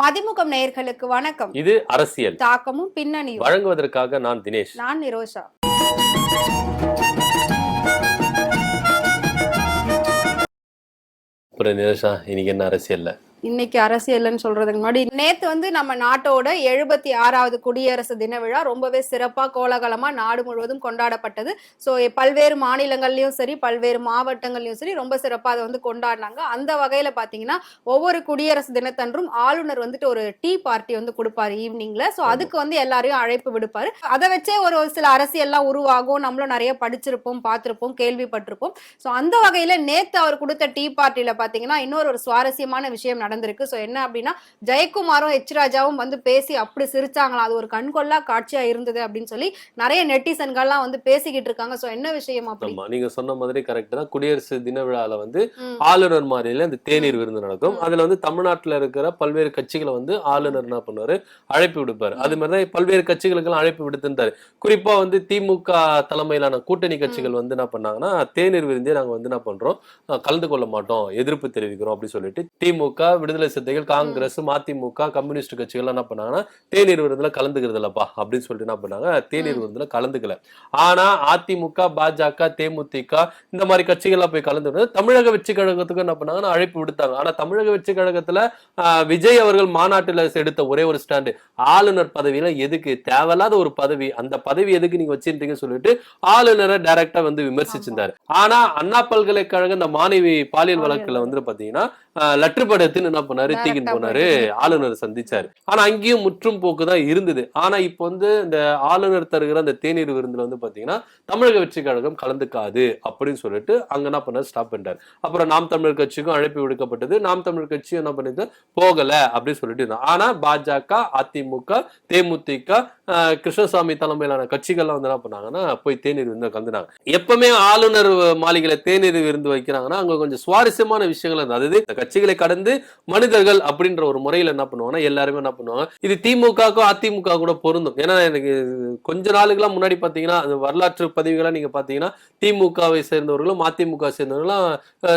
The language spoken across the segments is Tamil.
மதிமுகம் நேயர்களுக்கு வணக்கம். இது அரசியல். தாக்கமும் பின்னணியும். வழங்குவதற்காக நான் தினேஷ். நான் நிரோஷா. அப்புறம் நிரேஷா இன்னைக்கு என்ன அரசியல்ல? இன்னைக்கு அரசியல்னு சொல்றதுக்கு முன்னாடி நேத்து வந்து நம்ம நாட்டோட எழுபத்தி ஆறாவது குடியரசு தின விழா ரொம்பவே சிறப்பா கோலாகலமா நாடு முழுவதும் கொண்டாடப்பட்டது. ஸோ பல்வேறு மாநிலங்கள்லயும் சரி பல்வேறு மாவட்டங்கள்லயும் சரி ரொம்ப சிறப்பா அதை வந்து கொண்டாடினாங்க. அந்த வகையில பாத்தீங்கன்னா ஒவ்வொரு குடியரசு தினத்தன்றும் ஆளுநர் வந்துட்டு ஒரு டீ பார்ட்டி வந்து கொடுப்பாரு ஈவினிங்ல. ஸோ அதுக்கு வந்து எல்லாரையும் அழைப்பு விடுப்பாரு. அதை வச்சே ஒரு சில அரசியல்லாம் உருவாகும். நம்மளும் நிறைய படிச்சிருப்போம் பார்த்திருப்போம் கேள்விப்பட்டிருப்போம். ஸோ அந்த வகையில நேத்து அவர் கொடுத்த டீ பார்ட்டியில பாத்தீங்கன்னா இன்னொரு ஒரு சுவாரஸ்யமான விஷயம் நடந்திருக்கு. ஸோ என்ன அப்படின்னா ஜெயக்குமாரும் எச் ராஜாவும் வந்து பேசி அப்படி சிரிச்சாங்களாம். அது ஒரு கண்கொள்ளா காட்சியா இருந்தது அப்படின்னு சொல்லி நிறைய நெட்டிசன்கள்லாம் வந்து பேசிக்கிட்டு இருக்காங்க. ஸோ என்ன விஷயம் அப்படி? ஆமா நீங்க சொன்ன மாதிரி கரெக்ட் தான். குடியரசு தின விழால வந்து. ஆளுநர் மாநில இந்த தேநீர் விருந்து நடக்கும். அதுல வந்து தமிழ்நாட்டுல இருக்கிற பல்வேறு கட்சிகளை வந்து ஆளுநர் என்ன பண்ணுவாரு? அழைப்பு விடுப்பாரு. அது மாதிரிதான் பல்வேறு கட்சிகளுக்கெல்லாம் அழைப்பு விடுத்திருந்தாரு குறிப்பா வந்து திமுக தலைமையிலான கூட்டணி கட்சிகள் வந்து என்ன பண்ணாங்கன்னா தேநீர் விருந்தே நாங்க வந்து என்ன பண்றோம்? கலந்து கொள்ள மாட்டோம். எதிர்ப்பு தெரிவிக்கிறோம் அப்படின்னு சொல்லிட்டு திமுக விடுதலை சிறுத்தைகள் காங்கிரஸ் மதிமுக கம்யூனிஸ்ட் கட்சிகள் என்ன பண்ணாங்கன்னா தேநீர் விருந்துல கலந்துக்கிறது இல்லப்பா அப்படின்னு சொல்லிட்டு என்ன பண்ணாங்க தேநீர் விருந்துல கலந்துக்கல. ஆனா அதிமுக பாஜக தேமுதிக இந்த மாதிரி கட்சிகள்லாம் போய் கலந்து தமிழக வெற்றி கழகத்துக்கு என்ன பண்ணாங்கன்னா அழைப்பு விடுத்தாங்க. ஆனா தமிழக வெற்றி கழகத்துல விஜய் அவர்கள் மாநாட்டுல எடுத்த ஒரே ஒரு ஸ்டாண்டு. ஆளுநர் பதவியில எதுக்கு? தேவையில்லாத ஒரு பதவி. அந்த பதவி எதுக்கு நீங்க வச்சிருந்தீங்கன்னு சொல்லிட்டு ஆளுநரை டைரக்டா வந்து விமர்சிச்சிருந்தாரு. ஆனா அண்ணா பல்கலைக்கழக இந்த மாணவி பாலியல் வழக்குல வந்து பாத்தீங்கன்னா ஆஹ், லெட்டர் படத்துன்னு என்ன பண்ணாரு? தூக்கின்னு போனாரு. ஆளுநர் சந்திச்சாரு. ஆனா அங்கேயும் முற்றும் போக்கு தான் இருந்தது. ஆனா இப்போ வந்து இந்த ஆளுநர் தருகிற அந்த தேநீர் விருந்துல வந்து பாத்தீங்கன்னா தமிழக வெற்றி கழகம் கலந்துக்காது அப்படின்னு சொல்லிட்டு அங்க என்ன பண்ணாரு? ஸ்டாப் பண்ணிட்டாரு. அப்புறம் நாம் தமிழர் கட்சிக்கும் அழைப்பு விடுக்கப்பட்டது. நாம் தமிழர் கட்சியும் என்ன பண்ணிட்டு போகல அப்படின்னு சொல்லிட்டு ஆனா பாஜக அதிமுக தேமுதிக கிருஷ்ணசாமி தலைமையிலான கட்சிகள்லாம் வந்து என்ன பண்ணாங்கன்னா போய் தேநீர் விருந்து கலந்துனாங்க எப்பவுமே ஆளுநர் மாளிகையில தேநீர் விருந்து வைக்கிறாங்கன்னா அங்க கொஞ்சம் சுவாரஸ்யமான விஷயங்கள் இருந்தது. அதாவது இந்த கட்சிகளை கடந்து மனிதர்கள் அப்படின்ற ஒரு முறையில என்ன பண்ணுவாங்கன்னா எல்லாருமே என்ன பண்ணுவாங்க இது திமுகக்கும் அதிமுக கூட பொருந்தும். ஏன்னா எனக்கு கொஞ்ச நாளுக்கெல்லாம் முன்னாடி பாத்தீங்கன்னா அந்த வரலாற்று பதிவுகளா நீங்க பாத்தீங்கன்னா திமுகவை சேர்ந்தவர்களும் அதிமுக சேர்ந்தவர்களும்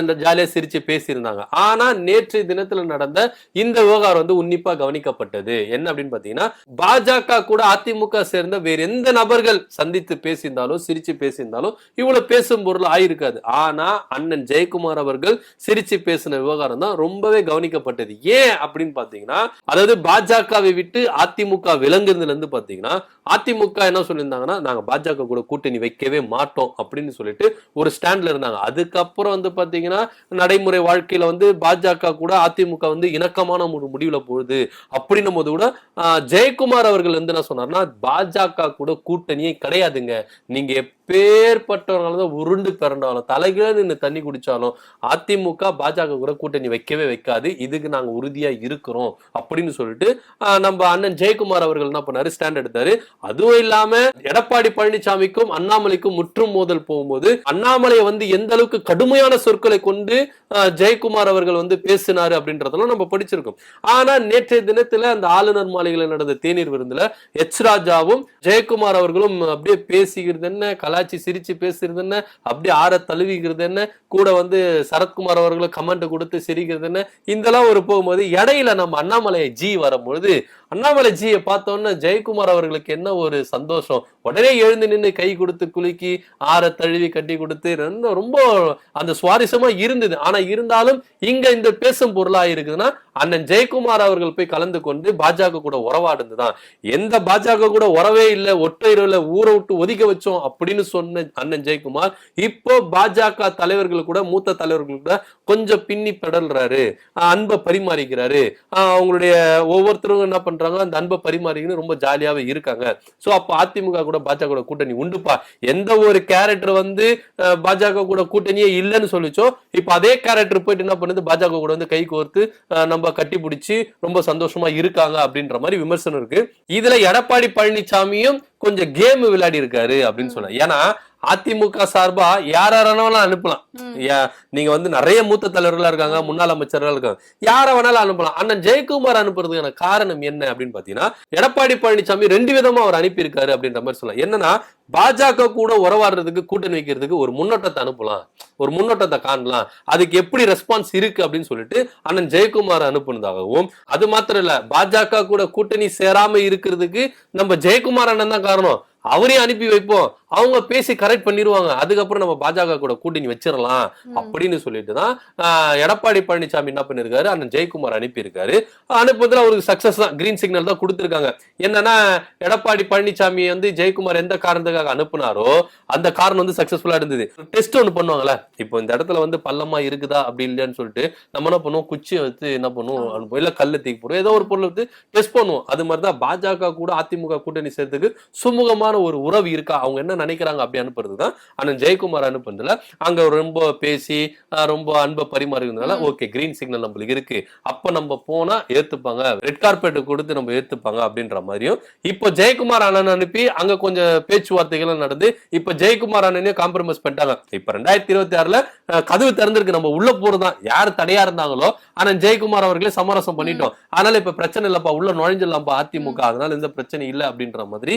இந்த ஜாலியா சிரிச்சு பேசியிருந்தாங்க. ஆனா நேற்றைய தினத்துல நடந்த இந்த விவகாரம் வந்து உன்னிப்பா கவனிக்கப்பட்டது. என்ன அப்படின்னு பாத்தீங்கன்னா பாஜக கூட அதிமுக சேர்ந்த வேற எந்த நபர்கள் சந்தித்து பேசியிருந்தாலும் சிரிச்சு பேசியிருந்தாலும் இவ்வளவு பேசும் பொருள் ஆயிருக்காது. ஆனா அண்ணன் ஜெயக்குமார் அவர்கள் சிரிச்சு பேசின விவகாரம் தான் ரொம்பவே கவனிக்கப்பட்டது. ஏன் அப்படின்னு பாத்தீங்கன்னா அதாவது பாஜகவை விட்டு அதிமுக விலங்குறதுல இருந்து பாத்தீங்கன்னா அதிமுக என்ன சொல்லியிருந்தாங்கன்னா நாங்க பாஜக கூட கூட்டணி வைக்கவே மாட்டோம் அப்படின்னு சொல்லிட்டு ஒரு ஸ்டாண்ட்ல இருந்தாங்க. அதுக்கப்புறம் வந்து பாத்தீங்கன்னா நடைமுறை வாழ்க்கையில வந்து பாஜக கூட அதிமுக வந்து இணக்கமான ஒரு முடிவுல போகுது. அப்படின்னும் போது கூட ஜெயக்குமார் அவர்கள் வந்து என்ன சொன்னார்னா பாஜக கூட கூட்டணியே கிடையாதுங்க. நீங்க எப்பேற்பட்டவர்கள் தான் உருண்டு பிறண்டாலும் தலைகீழ நின்று தண்ணி குடித்தாலும் அதிமுக பாஜக கூட கூட்டணி வைக்கவே வைக்காது. இதுக்கு நாங்கள் உறுதியாக இருக்கிறோம் அப்படின்னு சொல்லிட்டு நம்ம அண்ணன் ஜெயக்குமார் அவர்கள் என்ன பண்ணாரு? ஸ்டாண்ட் எடுத்தாரு. அதுவும் இல்லாமல் எடப்பாடி பழனிசாமிக்கும் அண்ணாமலைக்கும் முற்றும் மோதல் போகும்போது அண்ணாமலையை வந்து எந்த அளவுக்கு கடுமையான சொற்களை கொண்டு ஜெயக்குமார் அவர்கள் வந்து பேசினாரு அப்படின்றதெல்லாம் நம்ம படிச்சிருக்கோம். ஆனால் நேற்றைய தினத்தில் அந்த ஆளுநர் மாளிகையில் நடந்த தேநீர் விருந்தில் எச் ராஜாவும் ஜெயக்குமார் அவர்களும் அப்படியே பேசுகிறது என்ன கலாச்சி சிரிச்சு பேசுறது என்ன அப்படியே ஆற தழுவிக்கிறது என்ன கூட வந்து சரத்குமார் அவர்களும் கமெண்ட் கொடுத்து சிரிக்கிறது என்ன இதெல்லாம் ஒரு போகும்போது இடையில நம்ம அண்ணாமலை ஜி வரும்பொழுது அண்ணாமலைஜியை பார்த்தோன்னே ஜெயக்குமார் அவர்களுக்கு என்ன ஒரு சந்தோஷம்? உடனே எழுந்து நின்று கை கொடுத்து குலுக்கி ஆற தழுவி கட்டி கொடுத்து ரொம்ப அந்த சுவாரஸ்யமா இருந்தது. ஆனா இருந்தாலும் இங்க இந்த பேசும் பொருளா இருக்குதுன்னா அண்ணன் ஜெயக்குமார் அவர்கள் போய் கலந்து கொண்டு பாஜக கூட உறவாடுந்துதான் எந்த பாஜக கூட உறவே இல்லை ஒற்றையில ஊரை விட்டு ஒதுக்க வச்சோம் அப்படின்னு சொன்ன அண்ணன் ஜெயக்குமார் இப்போ பாஜக தலைவர்கள் கூட மூத்த தலைவர்கள் கூட கொஞ்சம் பின்னி பெடல்றாரு. ஆஹ் அன்பை பரிமாறிக்கிறாரு. அவங்களுடைய ஒவ்வொருத்தரும் என்ன பண்றாங்க? அந்த அன்பை பரிமாறிக்கின்னு ரொம்ப ஜாலியாவே இருக்காங்க. சோ அப்ப அதிமுக கூட பாஜக கூட கூட்டணி உண்டுப்பா. எந்த ஒரு கேரக்டர் வந்து பாஜக கூட கூட்டணியே இல்லைன்னு சொல்லிச்சோ இப்ப அதே கேரக்டர் போயிட்டு என்ன பண்ணுது? பாஜக கூட வந்து கை கோர்த்து நம்ம கட்டி பிடிச்சி ரொம்ப சந்தோஷமா இருக்காங்க அப்படின்ற மாதிரி விமர்சனம் இருக்கு. இதுல எடப்பாடி பழனிசாமியும் கொஞ்சம் கேம் விளையாடி இருக்காரு அப்படின்னு சொன்னேன் ஏன்னா அதிமுக சார்பா யார் யாரானாலும் அனுப்பலாம். நீங்க வந்து நிறைய மூத்த தலைவர்களா இருக்காங்க முன்னாள் அமைச்சர்கள் இருக்காங்க. யார வேணாலும் அனுப்பலாம். அண்ணன் ஜெயக்குமார் அனுப்புறதுக்கான காரணம் என்ன அப்படின்னு பாத்தீங்கன்னா எடப்பாடி பழனிசாமி ரெண்டு விதமா அவர் அனுப்பியிருக்காரு அப்படின்ற மாதிரி சொல்லலாம். என்னன்னா பாஜக கூட உறவாடுறதுக்கு கூட்டணி வைக்கிறதுக்கு ஒரு முன்னோட்டத்தை அனுப்பலாம். ஒரு முன்னோட்டத்தை காணலாம். அதுக்கு எப்படி ரெஸ்பான்ஸ் இருக்கு அப்படின்னு சொல்லிட்டு அண்ணன் ஜெயக்குமார் அனுப்புனதாகவும் அது மாத்திரம் இல்ல பாஜக கூட கூட்டணி சேராம இருக்கிறதுக்கு நம்ம ஜெயக்குமார் அண்ணன் தான் காரணம். அவரையும் அனுப்பி வைப்போம். அவங்க பேசி கரெக்ட் பண்ணிடுவாங்க அதுக்கப்புறம் நம்ம பாஜக கூட கூட்டணி வச்சிடலாம் அப்படின்னு சொல்லிட்டு தான் எடப்பாடி பழனிசாமி என்ன பண்ணிருக்காரு அண்ணன் ஜெயக்குமார் அனுப்பியிருக்காரு. அனுப்புறதுல அவருக்கு சக்சஸ் தான். கிரீன் சிக்னல் தான் கொடுத்துருக்காங்க. என்னன்னா எடப்பாடி பழனிசாமி வந்து ஜெயக்குமார் எந்த காரணத்துக்காக அனுப்புனாரோ அந்த காரணம் வந்து சக்சஸ்ஃபுல்லா இருந்தது. டெஸ்ட் ஒன்று பண்ணுவாங்கல்ல இப்போ இந்த இடத்துல வந்து பள்ளமா இருக்குதா அப்படி இல்லையான்னு சொல்லிட்டு நம்ம என்ன பண்ணுவோம்? குச்சியை வச்சு என்ன பண்ணுவோம்? அனுப்புவோம் இல்ல கல்ல தூக்கி போடுவோம். ஏதோ ஒரு பொருளை வந்து டெஸ்ட் பண்ணுவோம். அது மாதிரி தான் பாஜக கூட அதிமுக கூட்டணி சேர்த்துக்கு சுமூகமான ஒரு உறவு இருக்கா? அவங்க என்ன நினைக்கிறாங்க அப்படி அனுப்புறது தான் அண்ணன் ஜெயக்குமார் அனுப்புறதுல அங்க ரொம்ப பேசி ரொம்ப அன்பை பரிமாறுகிறதுனால ஓகே கிரீன் சிக்னல் நம்மளுக்கு இருக்கு. அப்ப நம்ம போனா ஏத்துப்பாங்க. ரெட் கார்பெட் கொடுத்து நம்ம ஏத்துப்பாங்க அப்படின்ற மாதிரியும் இப்போ ஜெயக்குமார் அண்ணன் அனுப்பி அங்க கொஞ்சம் பேச்சுவார்த்தைகள் நடந்து இப்ப ஜெயக்குமார் அண்ணனையும் காம்ப்ரமைஸ் பண்ணிட்டாங்க. இப்ப ரெண்டாயிரத்தி இருபத்தி ஆறுல கதவு திறந்திருக்கு. நம்ம உள்ள போறதுதான். யார் தடையா இருந்தாங்களோ ஆனா ஜெயக்குமார் அவர்களே சமரசம் பண்ணிட்டோம். அதனால இப்ப பிரச்சனை இல்லப்பா உள்ள நுழைஞ்சிடலாம்ப்பா அதிமுக. அதனால எந்த பிரச்சனை இல்லை அப்படின்ற மாதிரி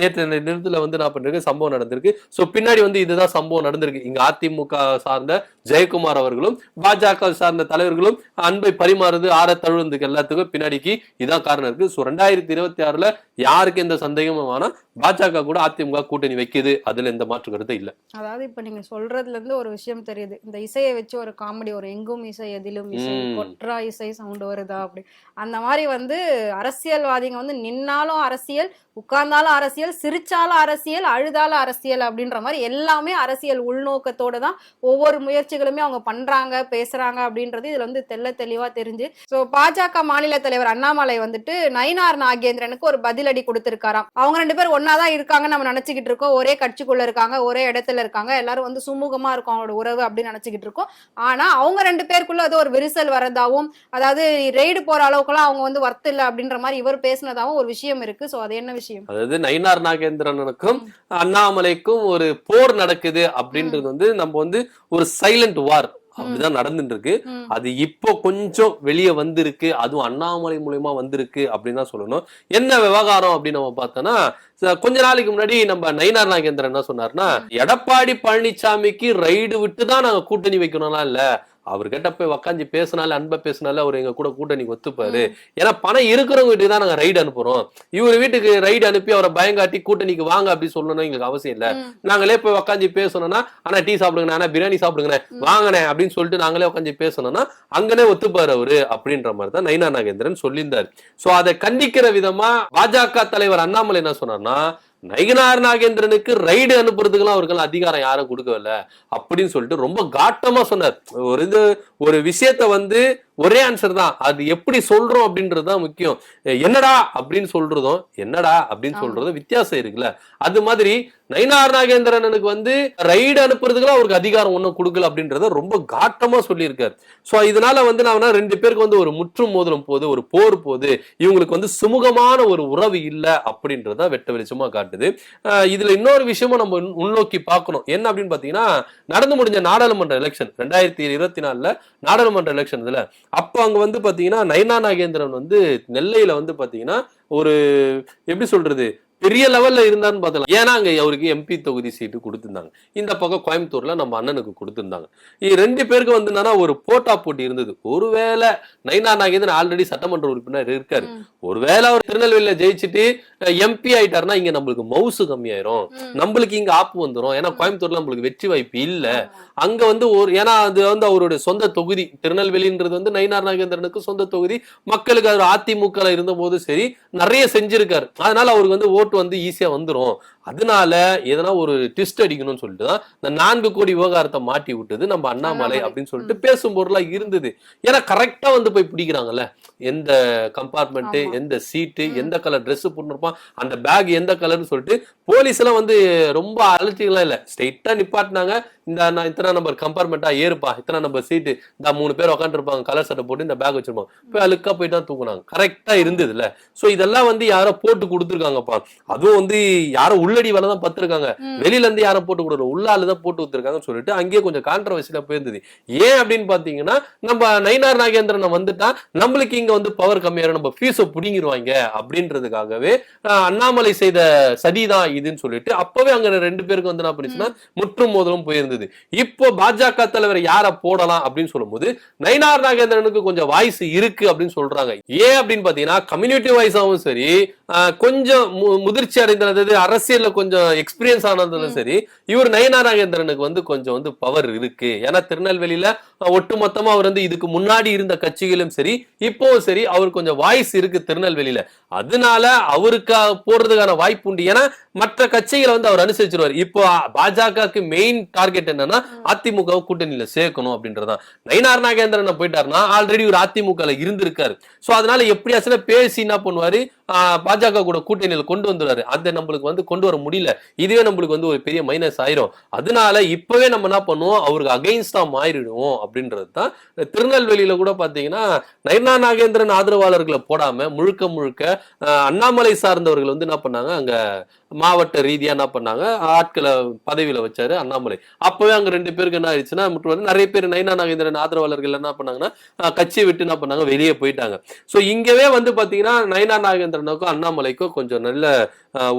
நேற்று நிறுத்துல வந்து நான் பண்ணிருக்கு சம்பவம் நடந்திருக்கு. ஸோ பின்னாடி வந்து இதுதான் சம்பவம் நடந்திருக்கு. இங்க அதிமுக சார்ந்த ஜெயக்குமார் அவர்களும் பாஜக சார்ந்த தலைவர்களும் அன்பை பரிமாறுது ஆற தழுவுறதுக்கு எல்லாத்துக்கும் பின்னாடிக்கு இதான் காரணம் இருக்கு. ஸோ ரெண்டாயிரத்தி இருபத்தி ஆறுல யாருக்கு எந்த சந்தேகமும் வேணாம். பாஜக கூட அதிமுக கூட்டணி வைக்குது. அதுல எந்த மாற்று கருத்து இல்ல. அதாவது இப்ப நீங்க சொல்றதுல இருந்து ஒரு விஷயம் தெரியுது. இந்த இசையை வச்சு ஒரு காமெடி ஒரு எங்கும் இசை எதிலும் இசை. கொற்றா இசை சவுண்ட் வருதா அப்படி. அந்த மாதிரி வந்து அரசியல்வாதிங்க வந்து நின்னாலும் அரசியல் உட்கார்ந்தாலும் அரசியல் சிரிச்சாலும் அரசியல் அழுதாலும் அரசியல் அப்படின்ற மாதிரி எல்லாமே அரசியல் உள்நோக்கத்தோட தான் ஒவ்வொரு முயற்சிகளுமே அவங்க பண்றாங்க பேசுறாங்க அப்படின்றது இதுல வந்து தெள்ள தெளிவா தெரிஞ்சு. சோ பாஜக மாநில தலைவர் அண்ணாமலை வந்துட்டு நயினார் நாகேந்திரனுக்கு ஒரு பதிலடி கொடுத்திருக்காராம். அவங்க ரெண்டு பேரும் ஒன்னாதான் இருக்காங்கன்னு நம்ம நினைச்சுக்கிட்டு இருக்கோம். ஒரே கட்சிக்குள்ள இருக்காங்க ஒரே இடத்துல இருக்காங்க. எல்லாரும் வந்து சுமூகமா இருக்கும் அவங்களோட உறவு அப்படின்னு நினைச்சுக்கிட்டு இருக்கோம். ஆனா அவங்க ரெண்டு பேருக்குள்ள ஏதோ ஒரு விரிசல் வரதாவும் அதாவது ரெய்டு போற அளவுக்குலாம் அவங்க வந்து ஒர்த் இல்ல அப்படின்ற மாதிரி இவர் பேசினதாவும் ஒரு விஷயம் இருக்கு. சோ அது என்ன விஷயம்? அதாவது நயினார் நாகேந்திரனுக்கும் அண்ணாமலைக்கும் ஒரு போர் நடக்குது அப்படின்றது வந்து நம்ம வந்து ஒரு சைலண்ட் வார் அப்படிதான் நடந்துட்டு இருக்கு. அது இப்போ கொஞ்சம் வெளியே வந்திருக்கு. அதுவும் அண்ணாமலை மூலியமா வந்திருக்கு அப்படின்னு தான் சொல்லணும். என்ன விவகாரம் அப்படின்னு நம்ம பார்த்தோம்னா கொஞ்ச நாளைக்கு முன்னாடி நம்ம நயினார் நாகேந்திரன் என்ன சொன்னார்னா எடப்பாடி பழனிசாமிக்கு ரைடு விட்டு தான் நாங்க கூட்டணி வைக்கணும்லாம் இல்ல. அவர்கிட்ட போய் உக்காந்து பேசினால அன்பை பேசினால அவர் எங்க கூட கூட்டணி ஒத்துப்பாரு. ஏன்னா பணம் இருக்கிறவங்க வீட்டுக்கு தான் நாங்க ரைடு அனுப்புறோம். இவர் வீட்டுக்கு ரைடு அனுப்பி அவரை பயங்காட்டி கூட்டணிக்கு வாங்க அப்படி சொல்லணும் எங்களுக்கு அவசியம் இல்ல. நாங்களே போய் உக்காந்து பேசணும்னா ஆனா டீ சாப்பிடுங்க ஆனா பிரியாணி சாப்பிடுங்க வாங்கினே அப்படின்னு சொல்லிட்டு நாங்களே உட்காந்து பேசணும்னா அங்கனே ஒத்துப்பாரு அவரு அப்படின்ற மாதிரி தான் நயினா நாகேந்திரன் சொல்லியிருந்தாரு. சோ அதை கண்டிக்கிற விதமா பாஜக தலைவர் அண்ணாமலை என்ன சொன்னார்னா நயினார் நாகேந்திரனுக்கு ரைடு அனுப்புறதுக்கெல்லாம் அவருக்கெல்லாம் அதிகாரம் யாரும் கொடுக்கவில்லை. அப்படின்னு சொல்லிட்டு ரொம்ப காட்டமா சொன்னார். ஒரு இது ஒரு விஷயத்த வந்து ஒரே ஆன்சர் தான். அது எப்படி சொல்றோம் அப்படின்றது தான் முக்கியம். என்னடா அப்படின்னு சொல்றதும் என்னடா அப்படின்னு. சொல்றதும் வித்தியாசம் இருக்குல்ல. அது மாதிரி நயினார் நாகேந்திரனுக்கு வந்து ரைடு அனுப்புறதுக்குலாம் அவருக்கு அதிகாரம் ஒன்றும் கொடுக்கல அப்படின்றத ரொம்ப காட்டமா சொல்லியிருக்காரு. சோ இதனால வந்து நான் ரெண்டு பேருக்கு வந்து ஒரு முற்றும் மோதிரம் போது ஒரு போர் போது இவங்களுக்கு வந்து சுமூகமான ஒரு உறவு இல்ல அப்படின்றத வெட்ட வெளிச்சமா காட்டுது. இதுல இன்னொரு விஷயமும் நம்ம உள்- உள்நோக்கி பார்க்கணும். என்ன அப்படின்னு பாத்தீங்கன்னா நடந்து முடிஞ்ச நாடாளுமன்ற எலெக்ஷன் ரெண்டாயிரத்தி இருபத்தி நாலுல நாடாளுமன்ற எலெக்ஷன் இதுல அப்போ அங்க வந்து பாத்தீங்கன்னா நயினா நாகேந்திரன் வந்து நெல்லையில வந்து பாத்தீங்கன்னா ஒரு எப்படி சொல்றது பெரிய லெவல்ல இருந்தான்னு பார்த்தலாம் ஏன்னா அங்க அவருக்கு எம்பி தொகுதி சீட்டு கொடுத்திருந்தாங்க. இந்த பக்கம் கோயம்புத்தூர்ல நம்ம அண்ணனுக்கு கொடுத்திருந்தாங்க. ரெண்டு பேருக்கு வந்து என்னன்னா ஒரு போட்டா போட்டி இருந்தது. ஒருவேளை நயினா நாகேந்திரன் ஆல்ரெடி சட்டமன்ற உறுப்பினர் இருக்காரு. ஒருவேளை அவர் திருநெல்வேலியில ஜெயிச்சுட்டு எம்பி ஆயிட்டாருன்னா இங்க நம்மளுக்கு மவுசு கம்மியாயிரும். நம்மளுக்கு இங்க ஆப்பு வந்துரும். ஏன்னா கோயம்புத்தூர்ல நம்மளுக்கு வெற்றி வாய்ப்பு இல்ல. அங்க வந்து ஒரு ஏன்னா அது வந்து அவருடைய சொந்த தொகுதி. திருநெல்வேலின்றது வந்து நயினார் நாகேந்திரனுக்கு சொந்த தொகுதி. மக்களுக்கு அவர் அதிமுக இருந்த போது சரி நிறைய செஞ்சிருக்காரு. அதனால அவருக்கு வந்து ஓட்டு வந்து ஈஸியா வந்துரும். அதனால எதனா ஒரு ட்விஸ்ட் அடிக்கணும்னு சொல்லிட்டு தான் இந்த நான்கு கோடி விவகாரத்தை மாட்டி விட்டது நம்ம அண்ணாமலை. அப்படின்னு சொல்லிட்டு பேசும் பொருளா இருந்தது. ஏன்னா கரெக்டா வந்து போய் பிடிக்கிறாங்கல்ல. எந்த கம்பார்ட்மெண்ட் ஆமா. எந்த சீட்டு எந்த கலர் Dress போட்டுருப்பான் அந்த பேக் எந்த கலர்னு சொல்லிட்டு போலீஸ் எல்லாம் வந்து ரொம்ப அலட்சியம்லாம் இல்ல. ஸ்ட்ரெயிட்டா நிப்பாட்டினாங்க. இந்த இத்தனை நம்பர் கம்பார்ட்மெண்ட்டா ஏறுப்பா. இத்தனை நம்பர் சீட்டு இந்த மூணு பேர் உட்காந்துருப்பாங்க கலர் சட்டை போட்டு இந்த பேக் வச்சிருப்பாங்க. போய் அழுக்கா போயிட்டு தான் தூக்குனாங்க கரெக்டா இருந்ததுல சோ இதெல்லாம் வந்து யாரோ போட்டு கொடுத்துருக்காங்கப்பா. அதுவும் வந்து யாரோ உள்ள உள்ளடி வேலை தான் பத்திருக்காங்க. வெளியில இருந்து யாரும் போட்டு கொடுக்கல. உள்ளால தான் போட்டு கொடுத்துருக்காங்கன்னு சொல்லிட்டு அங்கேயே கொஞ்சம் கான்ட்ரவர்சியில போயிருந்தது. ஏன் அப்படின்னு பாத்தீங்கன்னா நம்ம நயினார் நாகேந்திரன் வந்துட்டா நம்மளுக்கு இங்க வந்து பவர் கம்மியாயிரும். நம்ம ஃபீஸை புடிங்கிருவாங்க அப்படின்றதுக்காகவே அண்ணாமலை செய்த சதிதான் இதுன்னு சொல்லிட்டு அப்பவே அங்க ரெண்டு பேருக்கு வந்து என்ன பண்ணுச்சுன்னா முற்றும் மோதலும் போயிருந்தது. இப்போ பாஜக தலைவர் யார போடலாம் அப்படின்னு சொல்லும்போது நயினார் நாகேந்திரனுக்கு கொஞ்சம் வாய்ஸ் இருக்கு அப்படின்னு சொல்றாங்க. ஏன் அப்படின்னு பாத்தீங்கன்னா கம்யூனிட்டி வாய்ஸாவும் சரி கொஞ்சம் முதிர்ச்சி அடைந்தது அரசியல்ல கொஞ்சம் எக்ஸ்பீரியன்ஸ் ஆனதும் சரி இவர் நயினார் நாகேந்திரனுக்கு வந்து கொஞ்சம் வந்து பவர் இருக்கு. ஏன்னா திருநெல்வேலியில ஒட்டுமொத்தமா அவர் வந்து இதுக்கு முன்னாடி இருந்த கட்சிகளும் சரி இப்போவும் சரி அவர் கொஞ்சம் வாய்ஸ் இருக்கு திருநெல்வேலியில. அதனால அவருக்கு போடுறதுக்கான வாய்ப்பு உண்டு. ஏன்னா மற்ற கட்சிகளை வந்து அவர் அனுசரிச்சிருவார். இப்போ பாஜகவுக்கு மெயின் டார்கெட் என்னன்னா அதிமுக கூட்டணியில சேர்க்கணும் அப்படின்றதுதான் நயினார் நாகேந்திரன் போயிட்டாருன்னா ஆல்ரெடி ஒரு அதிமுக இருந்திருக்காரு. சோ அதனால எப்படியாச்சும் பேசி என்ன பண்ணுவாரு? பாஜக கூட கூட்டணியில் கொண்டு வந்துடுறாரு. அந்த நம்மளுக்கு வந்து கொண்டு வர முடியல. இதுவே நம்மளுக்கு வந்து ஒரு பெரிய மைனஸ் ஆயிரும். அதனால இப்பவே நம்ம என்ன பண்ணுவோம்? அவருக்கு அகைன்ஸ்டா மாறிடுவோம் அப்படின்றது தான் திருநெல்வேலியில கூட பாத்தீங்கன்னா நயனா நாகேந்திரன் ஆதரவாளர்களை போடாம முழுக்க முழுக்க அண்ணாமலை சார்ந்தவர்கள் வந்து என்ன பண்ணாங்க? அங்க மாவட்ட ரீதியா என்ன பண்ணாங்க? ஆட்களை பதவியில வச்சாரு அண்ணாமலை. அப்பவே அங்க ரெண்டு பேருக்கு என்ன ஆயிடுச்சுன்னா வந்து நிறைய பேர் நயனா நாகேந்திரன் ஆதரவாளர்கள் என்ன பண்ணாங்கன்னா கட்சியை விட்டு என்ன பண்ணாங்க? வெளியே போயிட்டாங்க. சோ இங்கவே வந்து பாத்தீங்கன்னா நயனா நாகேந்திரனுக்கும் அண்ணாமலைக்கும் கொஞ்சம் நல்ல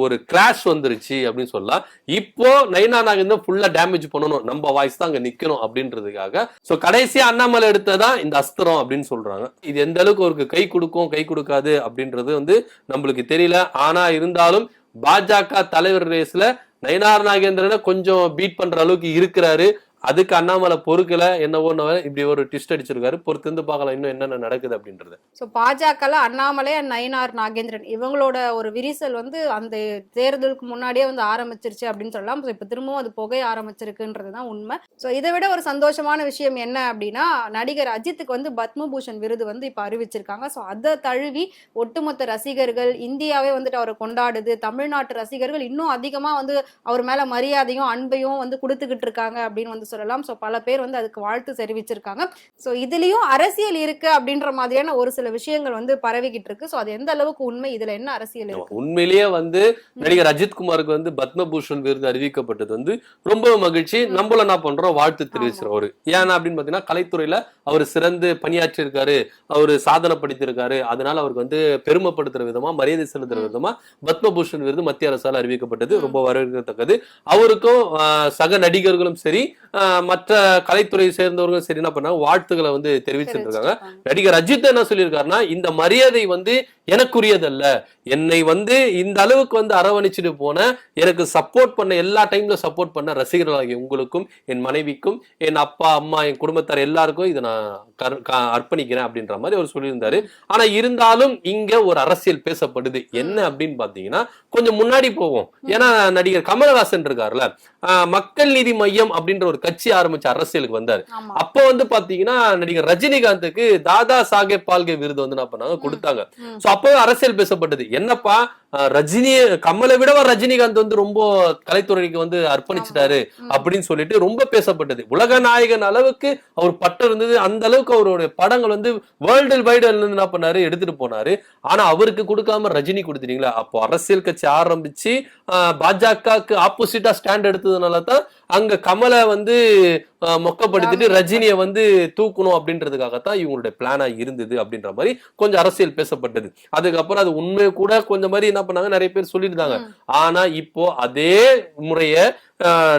ஒரு கிளாஷ் வந்துருச்சு அப்படின்னு சொல்லலாம். இப்போ நயனா நாகேந்திரன் ஃபுல்லா டேமேஜ் பண்ணணும். நம்ம வாய்ஸ் தான் அங்க நிக்கணும் அப்படின்றதுக்காக. சோ கடைசியா அண்ணாமலை எடுத்ததான் இந்த அஸ்திரம் அப்படின்னு சொல்றாங்க. இது எந்த அளவுக்கு அவருக்கு கை கொடுக்கும் கை கொடுக்காது அப்படின்றது வந்து நம்மளுக்கு தெரியல. ஆனா இருந்தாலும் பாஜக தலைவர் ரேஸ்ல நயனார் நாகேந்திரனை கொஞ்சம் பீட் பண்ற அளவுக்கு இருக்கிறாரு. அதுக்கு அண்ணாமலை பொறுக்கல என்னவோ இப்படி ஒரு டிஸ்ட் அடிச்சிருக்காரு. பொறுத்திருந்து பார்க்கலாம் இன்னும் என்னென்ன நடக்குது அப்படின்றது. ஸோ பாஜகல அண்ணாமலை அண்ட் நயினார் நாகேந்திரன் இவங்களோட ஒரு விரிசல் வந்து அந்த தேர்தலுக்கு முன்னாடியே வந்து ஆரம்பிச்சிருச்சு அப்படின்னு சொல்லலாம். இப்போ திரும்பவும் அது புகைய ஆரம்பிச்சிருக்குன்றது தான் உண்மை. ஸோ இதை விட ஒரு சந்தோஷமான விஷயம் என்ன அப்படின்னா நடிகர் அஜித்துக்கு வந்து பத்மபூஷன் விருது வந்து இப்போ அறிவிச்சிருக்காங்க. ஸோ அதை தழுவி ஒட்டுமொத்த ரசிகர்கள் இந்தியாவே வந்துட்டு அவரை கொண்டாடுது. தமிழ்நாட்டு ரசிகர்கள் இன்னும் அதிகமாக வந்து அவர் மேலே மரியாதையும் அன்பையும் வந்து கொடுத்துக்கிட்டு இருக்காங்க அப்படின்னு வந்து சொல்லலாம். ஸோ பல பேர் வந்து அதுக்கு வாழ்த்து தெரிவிச்சிருக்காங்க. ஸோ இதுலயும் அரசியல் இருக்கு அப்படின்ற மாதிரியான ஒரு சில விஷயங்கள் வந்து பரவிக்கிட்டு இருக்கு. ஸோ அது எந்த அளவுக்கு உண்மை? இதுல என்ன அரசியல் இருக்கு? உண்மையிலேயே வந்து நடிகர் அஜித் குமாருக்கு வந்து பத்மபூஷன் விருது அறிவிக்கப்பட்டது வந்து ரொம்ப மகிழ்ச்சி. நம்மள என்ன பண்றோம்? வாழ்த்து தெரிவிச்சிருக்கோம் அவரு ஏன்னா அப்படின்னு பாத்தீங்கன்னா கலைத்துறையில அவர் சிறந்து பணியாற்றி இருக்காரு அவரு சாதனை படுத்திருக்காரு அதனால அவருக்கு வந்து பெருமைப்படுத்துற விதமா மரியாதை செலுத்துற. விதமா பத்மபூஷன் விருது மத்திய அரசால் அறிவிக்கப்பட்டது. ரொம்ப வரவேற்கத்தக்கது. அவருக்கும் சக நடிகர்களும் சரி மற்ற கலைத்துறை சேர்ந்தவர்களும் சரி என்ன பண்ணாங்க? வாழ்த்துக்களை வந்து தெரிவிச்சிருக்காங்க. நடிகர் அஜித் என்ன சொல்லியிருக்காருன்னா இந்த மரியாதை வந்து எனக்குரியதல்ல. என்னை வந்து இந்த அளவுக்கு வந்து அரவணைச்சிட்டு போன எனக்கு சப்போர்ட் பண்ண எல்லா டைம்ல சப்போர்ட் பண்ண ரசிகர்களாகிய உங்களுக்கும் என் மனைவிக்கும் என் அப்பா அம்மா என் குடும்பத்தார் எல்லாருக்கும் இதை நான் அர்ப்பணிக்கிறேன் அப்படின்ற மாதிரி அவர் சொல்லியிருந்தாரு. ஆனா இருந்தாலும் இங்க ஒரு அரசியல் பேசப்படுது. என்ன அப்படின்னு பாத்தீங்கன்னா கொஞ்சம் முன்னாடி போவோம். ஏன்னா நடிகர் கமலஹாசன் இருக்காருல்ல. மக்கள் நீதி மையம் அப்படின்ற ஒரு கட்சி ஆரம்பிச்ச அரசியலுக்கு வந்தாரு. அப்போ வந்து பாத்தீங்கன்னா நடிகர் ரஜினிகாந்துக்கு தாதா சாஹேப் பால்கே விருது வந்து என்ன பண்ணாங்க? கொடுத்தாங்க. சோ அப்பவே அரசியல் பேசப்பட்டது. என்னப்பா? ரஜினி கமலை விட ரஜினிகாந்த் வந்து ரொம்ப கலைத்துறைக்கு வந்து அர்ப்பணிச்சிட்டாரு. அப்படின்னு சொல்லிட்டு ரொம்ப பேசப்பட்டது. உலக நாயகன் அளவுக்கு அவர் பட்டம் இருந்தது. அந்த அளவுக்கு அவருடைய படங்கள் வந்து வேர்ல்டு வைடு என்ன பண்ணாரு? எடுத்துட்டு போனாரு. ஆனா அவருக்கு கொடுக்காம ரஜினி கொடுத்துட்டீங்களா? அப்போ அரசியல் கட்சி ஆரம்பிச்சு பாஜகவுக்கு ஆப்போசிட்டா ஸ்டாண்ட் எடுத்ததுனால தான் அங்க கமலை வந்து மொக்கப்படுத்திட்டு ரஜினியை வந்து தூக்கணும் அப்படின்றதுக்காகத்தான் இவங்களுடைய பிளானா இருந்தது அப்படின்ற மாதிரி கொஞ்சம் அரசியல் பேசப்பட்டது. அதுக்கப்புறம் அது உண்மை கூட கொஞ்சம் மாதிரி என்ன பண்ணாங்க? நிறைய பேர் சொல்லியிருந்தாங்க. ஆனா இப்போ அதே முறைய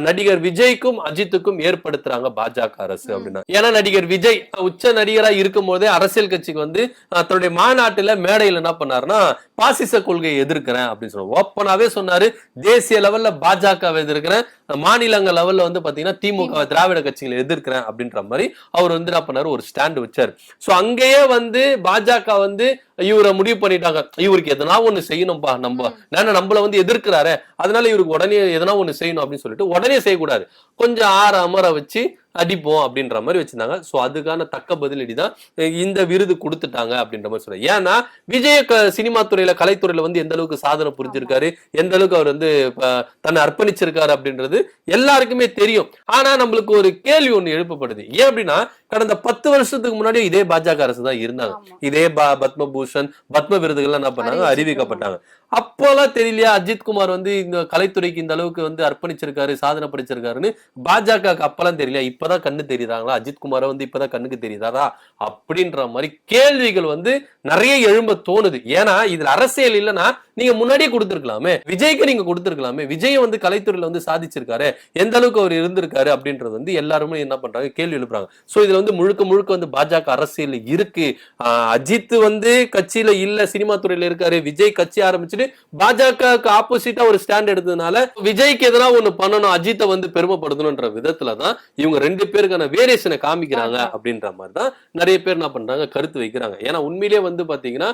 நடிகர் விஜய்க்கும் அஜித்துக்கும் ஏற்படுத்துறாங்க பாஜக அரசு. அப்படின்னா. ஏன்னா நடிகர் விஜய் உச்ச நடிகரா இருக்கும் போதே அரசியல் கட்சிக்கு வந்து தன்னுடைய மாநாட்டுல மேடையில என்ன பண்ணாருன்னா பாசிச கொள்கையை எதிர்க்கிறேன் அப்படின்னு சொன்னார். ஓப்பனாவே சொன்னாரு. தேசிய லெவல்ல பாஜகவை எதிர்க்கிறேன். மாநிலங்கள் லெவல்ல வந்து பாத்தீங்கன்னா திமுக திராவிட கட்சிகளை எதிர்க்கிறேன் அப்படின்ற மாதிரி அவர் வந்து என்ன பண்ணாரு ஒரு ஸ்டாண்ட் வச்சாரு. சோ அங்கேயே வந்து பாஜக வந்து இவரை முடிவு பண்ணிட்டாங்க. இவருக்கு எதனா ஒண்ணு செய்யணும்பா நம்ம ஏன்னா நம்மள வந்து எதிர்க்கிறாரு அதனால இவருக்கு உடனே எதனா ஒண்ணு செய்யணும் அப்படின்னு சொல்லிட்டு உடனே செய்யக்கூடாது. கொஞ்சம் ஆற அமர வச்சு அடிப்போம் அப்படின்ற மாதிரி வச்சிருந்தாங்க. சோ அதுக்கான தக்க பதிலடி தான் இந்த விருது கொடுத்துட்டாங்க அப்படின்ற மாதிரி சொல்றேன் ஏன்னா விஜய சினிமா துறையில கலைத்துறையில வந்து எந்த அளவுக்கு சாதனை புரிஞ்சிருக்காரு எந்த அளவுக்கு அவர் வந்து தன்னை அர்ப்பணிச்சிருக்காரு அப்படின்றது எல்லாருக்குமே தெரியும். ஆனா நம்மளுக்கு ஒரு கேள்வி ஒண்ணு எழுப்பப்படுது. ஏன் அப்படின்னா கடந்த பத்து வருஷத்துக்கு முன்னாடி இதே பாஜக அரசு தான் இருந்தாங்க. இதே ப- பத்மபூஷன் பத்ம விருதுகள்லாம் என்ன பண்ணாங்க. அறிவிக்கப்பட்டாங்க. அப்போலாம் தெரியலையா? அஜித் குமார் வந்து இந்த கலைத்துறைக்கு இந்த அளவுக்கு வந்து அர்ப்பணிச்சிருக்காரு சாதனை படிச்சிருக்காருன்னு பாஜக அப்பெல்லாம் தெரியல இப்பதான் கண்ணு தெரியுதாங்களா அஜித்குமாரை வந்து இப்பதான் கண்ணுக்கு தெரியுதாரா அப்படின்ற மாதிரி கேள்விகள் வந்து நிறைய எழும்ப தோணுது. ஏன்னா இதுல அரசியல் இல்லைன்னா நீங்க முன்னாடியே கொடுத்துருக்கலாமே. விஜய்க்கு நீங்க கொடுத்துருக்கலாமே. விஜய் வந்து கலைத்துறையில வந்து சாதிச்சிருக்காரு. எந்த அளவுக்கு அவர் இருந்திருக்காரு அப்படின்றது வந்து எல்லாருமே என்ன பண்றாங்க? கேள்வி எழுப்புறாங்க. சோ இதுல வந்து முழுக்க முழுக்க வந்து பாஜக அரசியல் இருக்கு. ஆஹ் அஜித் வந்து கட்சியில இல்ல சினிமா துறையில இருக்காரு. விஜய் கட்சி ஆரம்பிச்சுட்டு பாஜகவுக்கு ஆப்போசிட்டா ஒரு ஸ்டாண்ட் எடுத்ததுனால விஜய்க்கு எதனா ஒண்ணு பண்ணணும் அஜித்தை வந்து பெருமைப்படுத்தணும்ன்ற விதத்துல தான் இவங்க ரெண்டு பேருக்கான வேரியேஷனை காமிக்கிறாங்க அப்படின்ற மாதிரி தான் நிறைய பேர் என்ன பண்றாங்க கருத்து வைக்கிறாங்க. ஏன்னா உண்மையிலேயே வந்து பாத்தீங்கன்னா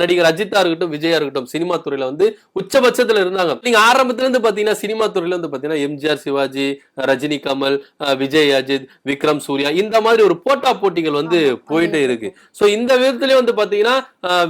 நடிகர் அஜித்தா இருக்கட்டும் விஜயா இருக்கட்டும் சினிமா துறையில வந்து உச்சபட்சத்துல இருந்தாங்க. நீங்க ஆரம்பத்துல இருந்து பாத்தீங்கன்னா சினிமா துறையில வந்து பாத்தீங்கன்னா எம்ஜிஆர் சிவாஜி ரஜினி கமல் விஜய் அஜித் விக்ரம் சூர்யா இந்த மாதிரி ஒரு போட்டா போட்டிகள் வந்து போயிட்டே இருக்கு. சோ இந்த விதத்திலே வந்து பாத்தீங்கன்னா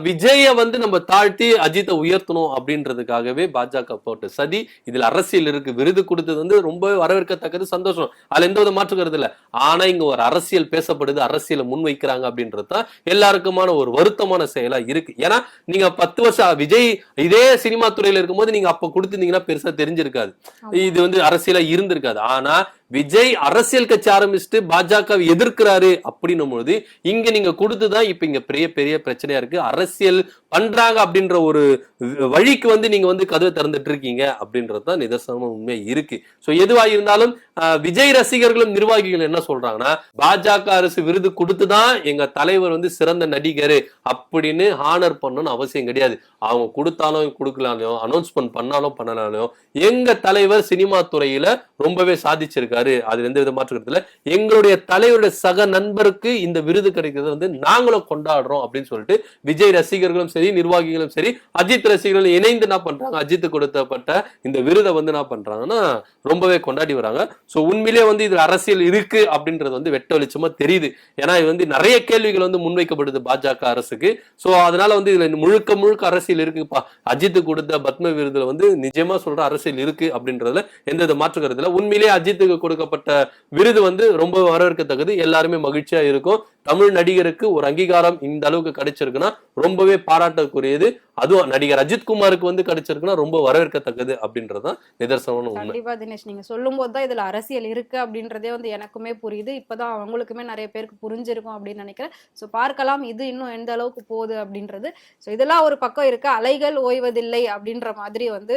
விஜய வந்து நம்ம தாழ்த்தி அஜித்தை உயர்த்தணும் அப்படின்றதுக்காகவே பாஜக போட்ட. சதி இதுல அரசியல் இருக்கு. விருது கொடுத்தது வந்து ரொம்ப வரவேற்கத்தக்கது சந்தோஷம். அதுல எந்த வித மாற்று கருத்து இல்ல. ஆனா இங்க ஒரு அரசியல் பேசப்படுது அரசியலை முன் வைக்கிறாங்க அப்படின்றது தான் எல்லாருக்குமான ஒரு வருத்தமான செயலா இருக்கு. ஏன்னா நீங்க பத்து வருஷம் விஜய் இதே சினிமா துறையில இருக்கும்போது நீங்க அப்ப கொடுத்திருந்தீங்கன்னா பெருசா தெரிஞ்சிருக்காது. இது வந்து அரசியலா இருந்திருக்காது. ஆனா விஜய் அரசியல் கட்சி ஆரம்பிச்சுட்டு பாஜக எதிர்க்கிறாரு அப்படின்னும் பொழுது இங்க நீங்க கொடுத்துதான் இப்ப இங்க பெரிய பெரிய பிரச்சனையா இருக்கு. அரசியல் பண்றாங்க அப்படின்ற ஒரு வழிக்கு வந்து நீங்க வந்து கதவை திறந்துட்டு இருக்கீங்க அப்படின்றது தான் நிதர்சனமா உண்மை இருக்கு. சோ எதுவா இருந்தாலும் ஆஹ், விஜய் ரசிகர்களும் நிர்வாகிகள் என்ன சொல்றாங்கன்னா பாஜக அரசு விருது கொடுத்துதான் எங்க தலைவர் வந்து சிறந்த நடிகர் அப்படின்னு ஹானர் பண்ணணும்னு அவசியம் கிடையாது. அவங்க கொடுத்தாலும் கொடுக்கலாலையும் அனௌன்ஸ்மெண்ட் பண்ணாலும் பண்ணலாலும் எங்க தலைவர் சினிமா துறையில ரொம்பவே சாதிச்சிருக்காரு. அது எந்த வித மாற்றுக்கிறதுல எங்களுடைய தலைவருடைய சக நண்பருக்கு இந்த விருது கிடைக்கிறது வந்து நாங்களும் கொண்டாடுறோம் அப்படின்னு சொல்லிட்டு விஜய் ரசிகர்களும் சரி நிர்வாகிகளும் சரி அஜித் ரசிகர்களும் இணைந்து என்ன பண்றாங்க? அஜித் கொடுத்தப்பட்ட இந்த விருதை வந்து என்ன பண்றாங்கன்னா ரொம்பவே கொண்டாடி வராங்க. சோ உண்மையிலேயே வந்து இதுல அரசியல் இருக்கு அப்படின்றது வந்து வெட்ட வெளிச்சமா தெரியுது. ஏன்னா இது வந்து நிறைய கேள்விகள் வந்து முன்வைக்கப்படுது பாஜக அரசுக்கு. சோ அதனால வந்து இதுல முழுக்க முழுக்க அரசியல் இருக்குப்பா. அஜித் கொடுத்த பத்ம விருதுல வந்து நிஜமா சொல்ற அரசியல் இருக்கு அப்படின்றதுல எந்த வித மாற்று கருத்துல உண்மையிலேயே அஜித்துக்கு கொடுக்கப்பட்ட விருது வந்து ரொம்ப வரவேற்கத்தக்கது. எல்லாருமே மகிழ்ச்சியா இருக்கும். தமிழ் நடிகருக்கு ஒரு அங்கீகாரம் இந்த அளவுக்கு கிடைச்சிருக்குன்னா ரொம்பவே பாராட்டக்கூடியது. அதுவும் நடிகர் அஜித் குமாருக்கு வந்து கிடைச்சிருக்குன்னா ரொம்ப வரவேற்கத்தக்கது அப்படின்றதான் நிதர்சனமான உண்மை. கண்டிப்பா தினேஷ் நீங்க சொல்லும் போது தான் இதுல அரசியல் இருக்கு அப்படின்றதே வந்து எனக்குமே புரியுது. இப்பதான் அவங்களுக்குமே நிறைய பேருக்கு புரிஞ்சிருக்கும் அப்படின்னு நினைக்கிறேன். ஸோ பார்க்கலாம் இது இன்னும் எந்த அளவுக்கு போகுது அப்படின்றது. ஸோ இதெல்லாம் ஒரு பக்கம் இருக்கு. அலைகள் ஓய்வதில்லை அப்படின்ற மாதிரி வந்து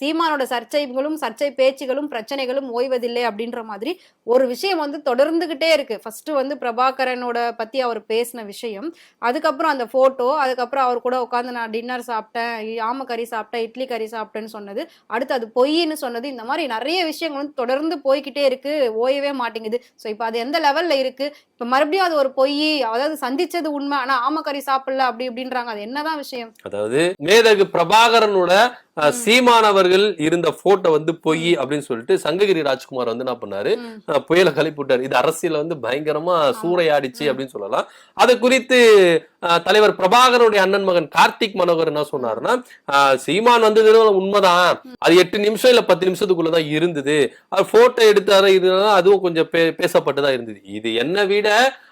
சீமானோட சர்ச்சைகளும் சர்ச்சை பேச்சுகளும் பிரச்சனைகளும் ஓய்வதில்லை அப்படின்ற மாதிரி ஒரு விஷயம் வந்து தொடர்ந்துகிட்டே இருக்கு. ஃபர்ஸ்ட் வந்து பிரபாகரனோட பத்தி அவர் பேசின விஷயம். அதுக்கப்புறம் அந்த போட்டோ அதுக்கப்புறம் அவர் கூட உட்காந்து நான் டின்னர் சாப்பிட்டேன் ஆம கறி சாப்பிட்டேன் இட்லி கறி சாப்பிட்டேன்னு சொன்னது. அடுத்து அது பொய்ன்னு சொன்னது. இந்த மாதிரி நிறைய விஷயங்கள் வந்து தொடர்ந்து போய்க்கிட்டே இருக்கு. ஓயவே மாட்டேங்குது. ஸோ இப்போ அது எந்த லெவல்ல இருக்கு? இப்போ மறுபடியும் அது ஒரு பொய் அதாவது சந்திச்சது உண்மை. ஆனா ஆமக்கறி சாப்பிடல அப்படி இப்படின்றாங்க. அது என்னதான் விஷயம்? அதாவது மேதகு பிரபாகரனோட அஹ், சீமான் அவர்கள் இருந்த போட்டோ வந்து பொய் அப்படின்னு சொல்லிட்டு சங்ககிரி ராஜ்குமார் வந்து என்ன பண்ணாரு? புயலை கிளப்பிவிட்டாரு இது அரசியல வந்து பயங்கரமா சூறையாடிச்சு அப்படின்னு சொல்லலாம். அது குறித்து தலைவர் பிரபாகரனுடைய அண்ணன் மகன் கார்த்திக் மனோகர் என்ன சொன்னாருன்னா சீமான் வந்தது உண்மைதான். அது எட்டு நிமிஷம் இல்ல பத்து நிமிஷத்துக்குள்ளதான் இருந்தது. அது போட்டோ எடுத்தாரு இருந்தாலும் அதுவும் கொஞ்சம் பே- பேசப்பட்டுதான் இருந்தது. இது என்ன விட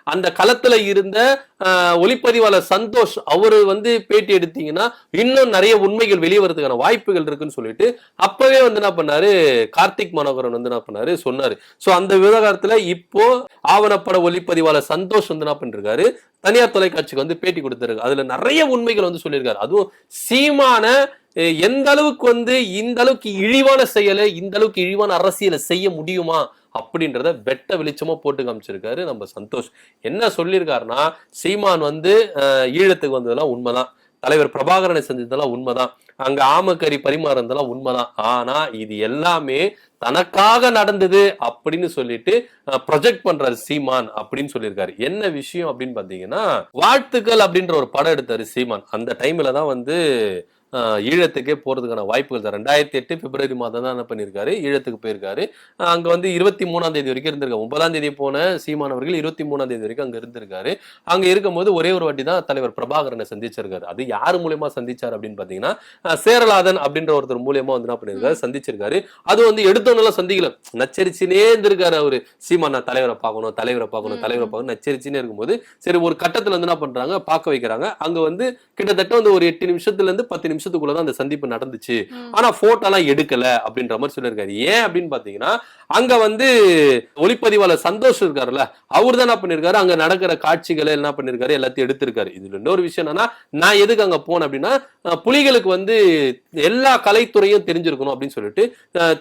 அந்த களத்துல இருந்த அஹ், ஒளிப்பதிவாளர் சந்தோஷ் அவரு வந்து பேட்டி எடுத்தீங்கன்னா இன்னும் நிறைய உண்மைகள் வெளியே வரதுக்கான வாய்ப்புகள் இருக்குன்னு சொல்லிட்டு அப்பவே வந்து என்ன பண்ணாரு? கார்த்திக் மனோகரன் வந்து என்ன பண்ணாரு? சொன்னாரு. சோ அந்த விவகாரத்துல இப்போ ஆவணப்பட ஒளிப்பதிவாளர் சந்தோஷ் வந்து என்ன பண்ணிருக்காரு? தனியார் தொலைக்காட்சிக்கு வந்து பேட்டி கொடுத்திருக்கு அதுல நிறைய உண்மைகள் வந்து சொல்லியிருக்காரு. அதுவும் சீமான எந்த அளவுக்கு வந்து இந்த அளவுக்கு இழிவான செயலை இந்த அளவுக்கு இழிவான அரசியலை செய்ய முடியுமா? அப்படின்றத வெட்ட வெளிச்சமா போட்டு காமிச்சிருக்காரு நம்ம சந்தோஷ். என்ன சொல்லியிருக்காருன்னா சீமான் வந்து ஈழத்துக்கு வந்ததெல்லாம் உண்மைதான். தலைவர் பிரபாகரனை செஞ்சதெல்லாம் உண்மைதான். அங்க ஆமக்கறி பரிமாறதெல்லாம் உண்மைதான். ஆனா இது எல்லாமே தனக்காக நடந்தது அப்படின்னு சொல்லிட்டு ப்ரொஜெக்ட் பண்றாரு சீமான் அப்படின்னு சொல்லியிருக்காரு. என்ன விஷயம் அப்படின்னு பாத்தீங்கன்னா வாழ்த்துக்கள் அப்படின்ற ஒரு படம் எடுத்தாரு சீமான். அந்த டைம்ல தான் வந்து ஈழத்துக்கே போறதுக்கான வாய்ப்புகள் தான். ரெண்டாயிரத்தி எட்டு பிப்ரவரி மாதம் தான் என்ன பண்ணியிருக்காரு? ஈழத்துக்கு போயிருக்காரு. அங்க வந்து இருபத்தி மூணாம் தேதி வரைக்கும் இருந்திருக்காரு. ஒன்பதாம் தேதி போன சீமானவர்கள் இருபத்தி மூணாம் தேதி வரைக்கும் அங்க இருந்திருக்காரு. அங்க இருக்கும்போது ஒரே ஒரு வாட்டி தான் தலைவர் பிரபாகரனை சந்திச்சிருக்காரு. அது யார் மூலியமா சந்திச்சார் அப்படின்னு பாத்தீங்கன்னா ஆஹ், சேரலாதன் அப்படின்ற ஒருத்தர் மூலியமா வந்து என்ன பண்ணிருக்காரு சந்திச்சிருக்காரு. அது வந்து எடுத்தவனெல்லாம் சந்திக்கல. நச்சரிச்சுனே இருந்திருக்காரு அவரு. சீமான் நான் தலைவரை பார்க்கணும் தலைவரை பார்க்கணும் தலைவரை பார்க்கணும் நச்சரிச்சுனே இருக்கும்போது சரி ஒரு கட்டத்துல வந்து என்ன பண்றாங்க? பார்க்க வைக்கிறாங்க. அங்க வந்து கிட்டத்தட்ட வந்து ஒரு எட்டு நிமிஷத்துல இருந்து பத்து நிமிஷத்துக்குள்ளதான் அந்த சந்திப்பு நடந்துச்சு. ஆனா போட்டோ எல்லாம் எடுக்கல அப்படின்ற மாதிரி சொல்லியிருக்காரு. ஏன் அப்படின்னு பாத்தீங்கன்னா அங்க வந்து ஒளிப்பதிவாளர் சந்தோஷ் இருக்காருல்ல அவர் தான் என்ன பண்ணிருக்காரு? அங்க நடக்கிற காட்சிகளை என்ன பண்ணிருக்காரு? எல்லாத்தையும் எடுத்திருக்காரு. இதுல இன்னொரு விஷயம் என்னன்னா நான் எதுக்கு அங்க போனேன் அப்படின்னா புலிகளுக்கு வந்து எல்லா கலைத்துறையும் தெரிஞ்சிருக்கணும் அப்படின்னு சொல்லிட்டு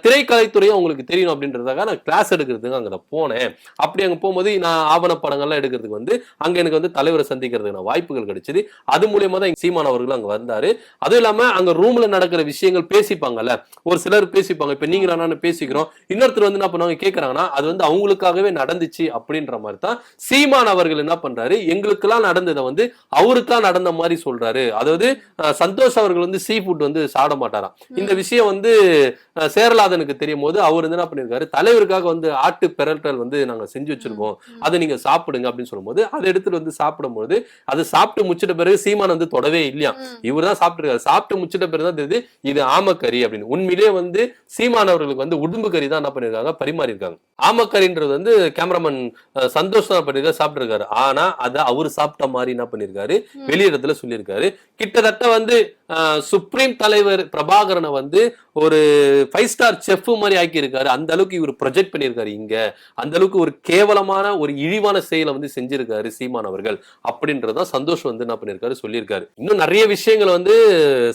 திரைக்கலைத்துறையும் உங்களுக்கு தெரியணும் அப்படின்றதுக்காக நான் கிளாஸ் எடுக்கிறதுக்கு அங்க போனேன். அப்படி அங்க போகும்போது நான் ஆவணப்படங்கள்லாம் எடுக்கிறதுக்கு வந்து அங்க எனக்கு வந்து தலைவரை சந்திக்கிறதுக்கான வாய்ப்புகள் கிடைச்சது. அது மூலியமா தான் சீமான் அவர்கள் அங்க வந்தாரு. அதுவும் இல்லாம அங்க ரூம்ல நடக்கிற விஷயங்கள் பேசிப்பாங்கல்ல. ஒரு சிலர் பேசிப்பாங்க. இப்ப நீங்க நான் பேசிக்கிறோம். இன்னொருத்தர் வந்து என்ன பண்ணுவாங்க? கேக்குறாங்கன்னா அது வந்து அவங்களுக்காகவே நடந்துச்சு அப்படின்ற மாதிரி தான் சீமான் அவர்கள் என்ன பண்றாரு? எங்களுக்கெல்லாம் நடந்ததை வந்து அவருக்கெல்லாம் நடந்த மாதிரி சொல்றாரு. அதாவது சந்தோஷ் அவர்கள் வந்து சீ ஃபுட் வந்து சாப்பிட மாட்டாராம். இந்த விஷயம் வந்து சேரலாதனுக்கு தெரியும் போது அவர் வந்து என்ன பண்ணிருக்காரு தலைவருக்காக வந்து ஆட்டு பெரட்டல் வந்து நாங்க செஞ்சு வச்சிருக்கோம். அதை நீங்க சாப்பிடுங்க அப்படின்னு சொல்லும்போது அதை எடுத்துட்டு வந்து சாப்பிடும்போது அது சாப்பிட்டு முச்சிட்ட பிறகு சீமான் வந்து தொடவே இல்லையா இவர் தான் சாப்பிட்டுருக்காரு. சாப்பிட்டு முச்சிட்ட பிறகு தான் தெரியுது இது ஆமக்கறி அப்படின்னு. உண்மையிலேயே வந்து சீமான் அவர்களுக்கு வந்து உடும்பு கறி தான் என்ன பண்ணிருக்காங்க பரிமாறி இருக்காங்க ஆமக்கறின்றது வந்து கேமராமேன் சந்தோஷ் தான் பண்ணிருக்காரு சாப்பிட்டுருக்காரு. ஆனா அதை அவர் சாப்பிட்ட மாதிரி என்ன பண்ணிருக்காரு வெளியிடத்துல சொல்லியிருக்காரு. கிட்டத்தட்ட வந்து சுப்ரீம் தலைவர் பிரபாகரனை வந்து ஒரு ஃபைவ் ஸ்டார் செஃப் மாதிரி ஆக்கி இருக்காரு அந்த அளவுக்கு இவர் ப்ரொஜெக்ட் பண்ணியிருக்காரு இங்க. அந்த அளவுக்கு ஒரு கேவலமான ஒரு இழிவான செயலை வந்து செஞ்சிருக்காரு சீமான் அவர்கள். அப்படின்றதான் சந்தோஷ் வந்து என்ன பண்ணிருக்காரு சொல்லியிருக்காரு. இன்னும் நிறைய விஷயங்களை வந்து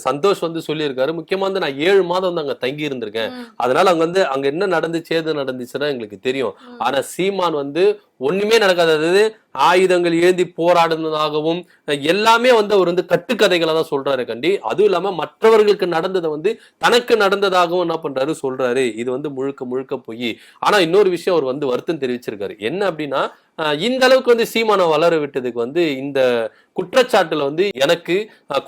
சந்தோஷ் வந்து சொல்லியிருக்காரு. முக்கியமா வந்து நான் ஏழு மாதம் வந்து அங்க தங்கி இருந்திருக்கேன். அதனால அங்க வந்து அங்க என்ன நடந்துச்சு ஏது நடந்துச்சுன்னா எங்களுக்கு தெரியும். ஆனா சீமான் வந்து ஒண்ணுமே நடக்காதது ஆயுதங்கள் ஏந்தி போராடுனதாகவும் எல்லாமே வந்து அவர் வந்து கட்டுக்கதைகளை தான் சொல்றாரு கண்டி. அதுவும் இல்லாம மற்றவர்களுக்கு நடந்ததை வந்து தனக்கு நடந்ததாகவும் என்ன பண்றாரு சொல்றாரு. இது வந்து முழுக்க முழுக்க பொய். ஆனா இன்னொரு விஷயம் அவர் வந்து வருத்தம் தெரிவிச்சிருக்காரு. என்ன அப்படின்னா இந்த அளவுக்கு வந்து சீமானம் வளர விட்டதுக்கு வந்து இந்த குற்றச்சாட்டுல வந்து எனக்கு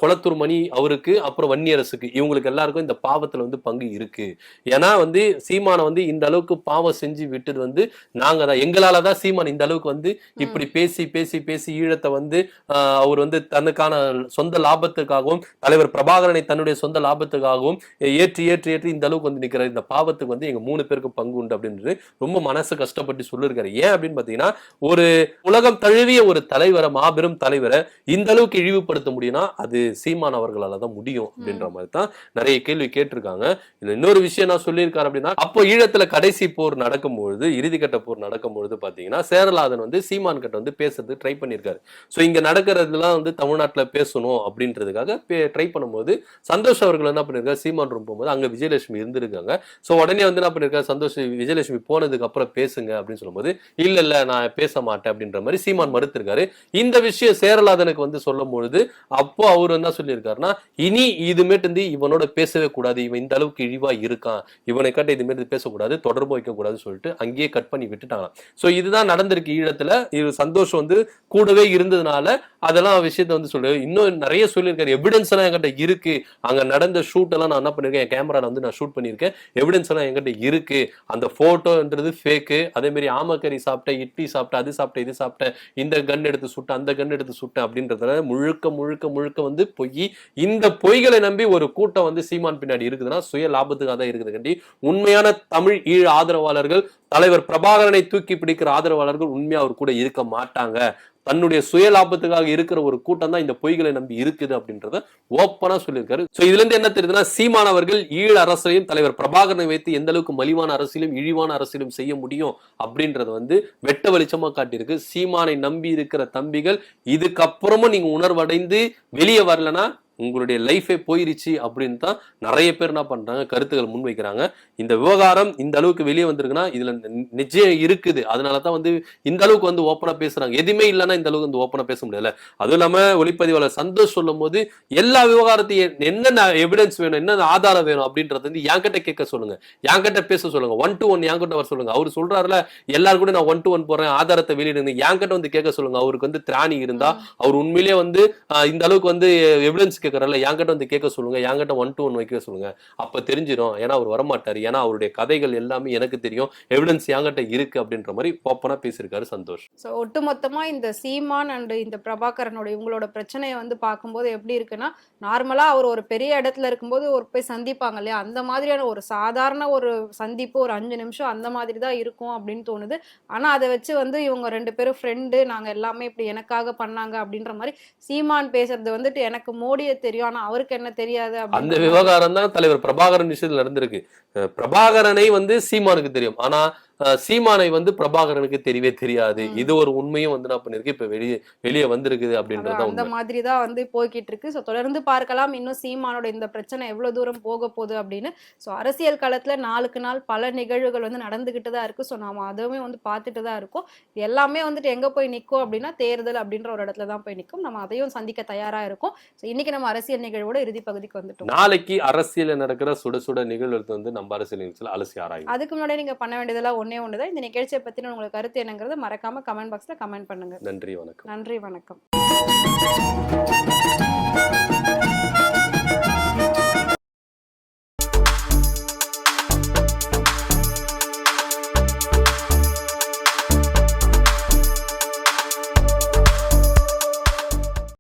குளத்தூர் மணி அவருக்கு அப்புறம் வன்னியரசுக்கு இவங்களுக்கு எல்லாருக்கும் இந்த பாவத்துல வந்து பங்கு இருக்கு. ஏன்னா வந்து சீமானம் வந்து இந்த அளவுக்கு பாவம் செஞ்சு விட்டது வந்து நாங்க தான் எங்களால தான் இந்த அளவுக்கு வந்து இப்படி பேசி பேசி பேசி ஈழத்தை வந்து அவர் வந்து தனக்கான சொந்த லாபத்துக்காகவும் தலைவர் பிரபாகரனை தன்னுடைய சொந்த லாபத்துக்காகவும் ஏற்றி ஏற்றி ஏற்றி இந்த அளவுக்கு வந்து நிக்கிற இந்த பாவத்துக்கு வந்து எங்க மூணு பேருக்கு பங்கு உண்டு அப்படின்றது ரொம்ப மனசு கஷ்டப்பட்டு சொல்லிருக்காரு ஏன் அப்படின்னு பாத்தீங்கன்னா ஒரு உலகம் தழுவிய ஒரு தலைவரை மாபெரும் தலைவரை இந்த அளவுக்கு இழிவுபடுத்த முடியும்னா அது சீமான் அவர்களால தான் முடியும் அப்படின்ற மாதிரி தான் நிறைய கேள்வி கேட்டிருக்காங்க. இதுல இன்னொரு விஷயம் நான் சொல்லியிருக்காரு அப்படின்னா அப்போ ஈழத்துல கடைசி போர் நடக்கும்பொழுது இறுதிக்கட்ட போர் நடக்கும்பொழுது பாத்தீங்கன்னா சேரலாதன் வந்து சீமான் கிட்ட வந்து பேசுறது ட்ரை பண்ணியிருக்காரு ஸோ இங்க நடக்கிறதுலாம் வந்து தமிழ்நாட்டில் பேசணும் அப்படின்றதுக்காக ட்ரை பண்ணும்போது சந்தோஷ் அவர்கள் என்ன பண்ணியிருக்காரு சீமான் ரூம் போகும்போது அங்கே விஜயலட்சுமி இருந்திருக்காங்க. ஸோ உடனே வந்து என்ன பண்ணியிருக்காரு சந்தோஷ் விஜயலட்சுமி போனதுக்கு அப்புறம் பேசுங்க அப்படின்னு சொல்லும்போது இல்லை இல்லை நான் பேச மாட்டேன் அப்படின்ற மாதிரி சீமான் மறுத்திருக்காரு. இந்த விஷயம் சேரலாதனுக்கு வந்து சொல்லும் பொழுது அப்போ அவர் என்ன சொல்லியிருக்காருன்னா இனி இதுமேட்டு வந்து இவனோட பேசவே கூடாது. இவன் இந்த அளவுக்கு இழிவா இருக்கான். இவனை கட்ட இதுமாரி பேசக்கூடாது தொடர்பு வைக்க கூடாதுன்னு சொல்லிட்டு அங்கேயே கட் பண்ணி விட்டுட்டாங்க ஸோ இதுதான் நடந்திருக்கு ஈழத்துல. இது சந்தோஷம் வந்து கூடவே இருந்ததுனால அதெல்லாம் விஷயத்த வந்து சொல்லு. இன்னும் நிறைய சொல்லியிருக்காரு. எவிடன்ஸ் எல்லாம் என்கிட்ட இருக்கு. அங்க நடந்த ஷூட் எல்லாம் நான் என்ன பண்ணிருக்கேன்? என் கேமரால வந்து நான் ஷூட் பண்ணியிருக்கேன். எவிடன்ஸ் எல்லாம் என்கிட்ட இருக்கு. அந்த போட்டோன்றது ஃபேக்கு அதே மாதிரி ஆமக்கறி சாப்பிட்டேன் இட்லி சாப்பிட்டேன் அது சாப்பிட்டேன் இது சாப்பிட்டேன் இந்த கன் எடுத்து சுட்டேன் அந்த கன் எடுத்து சுட்டேன் அப்படின்றதுனால முழுக்க முழுக்க முழுக்க வந்து பொய். இந்த பொய்களை நம்பி ஒரு கூட்டம் வந்து சீமான் பின்னாடி இருக்குதுன்னா சுய லாபத்துக்காக தான் இருக்குது கண்டி உண்மையான தமிழ் ஈழ ஆதரவாளர்கள் தலைவர் பிரபாகரனை தூக்கி பிடிக்கிற ஆதரவாளர்கள் உண்மையா அவர் கூட இருக்க மாட்டாங்க. தன்னுடைய சுய லாபத்துக்காக இருக்கிற ஒரு கூட்டம் தான் இந்த பொய்களை நம்பி இருக்குது அப்படின்றத ஓப்பனா சொல்லியிருக்காரு. சோ இதுல இருந்து என்ன தெரியுதுன்னா சீமான் அவர்கள் ஈழ அரசையும் தலைவர் பிரபாகரனை வைத்து எந்த அளவுக்கு மலிவான அரசியலும் இழிவான அரசியலும் செய்ய முடியும் அப்படின்றத வந்து வெட்ட வெளிச்சமா காட்டியிருக்கு. சீமானை நம்பி இருக்கிற தம்பிகள் இதுக்கப்புறமும் நீங்க உணர்வடைந்து வெளியே வரலனா உங்களுடைய லைஃபே போயிருச்சு அப்படின்னு தான் நிறைய பேர் என்ன பண்றாங்க கருத்துக்கள் முன்வைக்கிறாங்க. இந்த விவகாரம் இந்த அளவுக்கு வெளியே வந்திருக்குன்னா இதுல நிச்சயம் இருக்குது. அதனால தான் வந்து இந்த அளவுக்கு வந்து ஓப்பனா பேசுறாங்க. எதுவுமே இல்லைன்னா இந்த அளவுக்கு வந்து ஓப்பனா பேச முடியல. அதுவும் இல்லாம ஒளிப்பதிவாளர் சந்தோஷ் சொல்லும் போது எல்லா விவகாரத்தையும் என்னென்ன எவிடன்ஸ் வேணும் என்னென்ன ஆதாரம் வேணும் அப்படின்றது வந்து என்கிட்ட கேட்க சொல்லுங்க. என்கிட்ட பேச சொல்லுங்க. ஒன் டு ஒன் என்கிட்ட வர சொல்லுங்க. அவர் சொல்றாருல எல்லாரும் கூட நான் ஒன் டு ஒன் போறேன் ஆதாரத்தை வெளியிடுங்க. என்கிட்ட வந்து கேட்க சொல்லுங்க. அவருக்கு வந்து திராணி இருந்தா அவர் உண்மையிலேயே வந்து இந்த அளவுக்கு வந்து எவிடன்ஸ் கேட்கறல என்கிட்ட வந்து கேட்க சொல்லுங்க என்கிட்ட ஒன் டு ஒன் வைக்க சொல்லுங்க. அப்போ தெரிஞ்சிடும் ஏன்னா அவர் வரமாட்டார். ஏன்னா அவருடைய கதைகள் எல்லாமே எனக்கு தெரியும். எவிடன்ஸ் என்கிட்ட இருக்கு அப்படின்ற மாதிரி ஓப்பனாக பேசியிருக்காரு சந்தோஷ். ஸோ ஒட்டுமொத்தமா இந்த சீமான் அண்ட் இந்த பிரபாகரனுடைய இவங்களோட பிரச்சனையை வந்து பார்க்கும்போது எப்படி இருக்குன்னா நார்மலாக அவர் ஒரு பெரிய இடத்துல இருக்கும்போது ஒரு போய் சந்திப்பாங்க இல்லையா? அந்த மாதிரியான ஒரு சாதாரண ஒரு சந்திப்பு ஒரு அஞ்சு நிமிஷம் அந்த மாதிரி தான் இருக்கும் அப்படின்னு தோணுது. ஆனால் அதை வச்சு வந்து இவங்க ரெண்டு பேரும் ஃப்ரெண்டு நாங்கள் எல்லாமே இப்படி எனக்காக பண்ணாங்க அப்படின்ற மாதிரி சீமான் பேசுறது வந்துட்டு எனக்கு மோடியை தெரியும். ஆனா அவருக்கு என்ன தெரியாது அந்த. விவகாரம் தான் தலைவர் பிரபாகரன் விஷயத்துல நடந்திருக்கு. பிரபாகரனை வந்து சீமானுக்கு தெரியும். ஆனா சீமானை வந்து பிரபாகரனுக்கு தெரியவே தெரியாது. இது ஒரு உண்மையும் வந்து நான் பண்ணிருக்கு இப்ப வெளியே வெளியே வந்திருக்குது அப்படின்றது அந்த மாதிரி தான் வந்து போய்கிட்டு இருக்கு ஸோ தொடர்ந்து பார்க்கலாம். இன்னும் சீமானோட இந்த பிரச்சனை எவ்வளவு தூரம் போக போகுது அப்படின்னு. ஸோ அரசியல் களத்துல நாளுக்கு நாள் பல நிகழ்வுகள் வந்து நடந்துகிட்டு தான் இருக்கு. ஸோ நாம அதுவுமே வந்து பார்த்துட்டு தான் இருக்கோம். எல்லாமே வந்துட்டு எங்க போய் நிற்கும் அப்படின்னா தேர்தல் அப்படின்ற ஒரு இடத்துல தான் போய் நிற்கும் நம்ம அதையும் சந்திக்க தயாரா இருக்கோம். ஸோ இன்னைக்கு நம்ம அரசியல் நிகழ்வோட இறுதி பகுதிக்கு வந்துட்டோம். நாளைக்கு அரசியல்ல நடக்கிற சுட சுட நிகழ்வு வந்து நம்ம அரசியல் நிகழ்ச்சியில் அலசி ஆராயும். அதுக்கு முன்னாடி நீங்க பண்ண வேண்டியதெல்லாம் ஒன்றே ஒன்று தான். இந்த நிகழ்ச்சியை பற்றின உங்களுக்கு கருத்து என்னங்கிறத மறக்காமல் கமெண்ட் பாக்ஸில் கமெண்ட் பண்ணுங்கள் நன்றி வணக்கம். நன்றி வணக்கம்.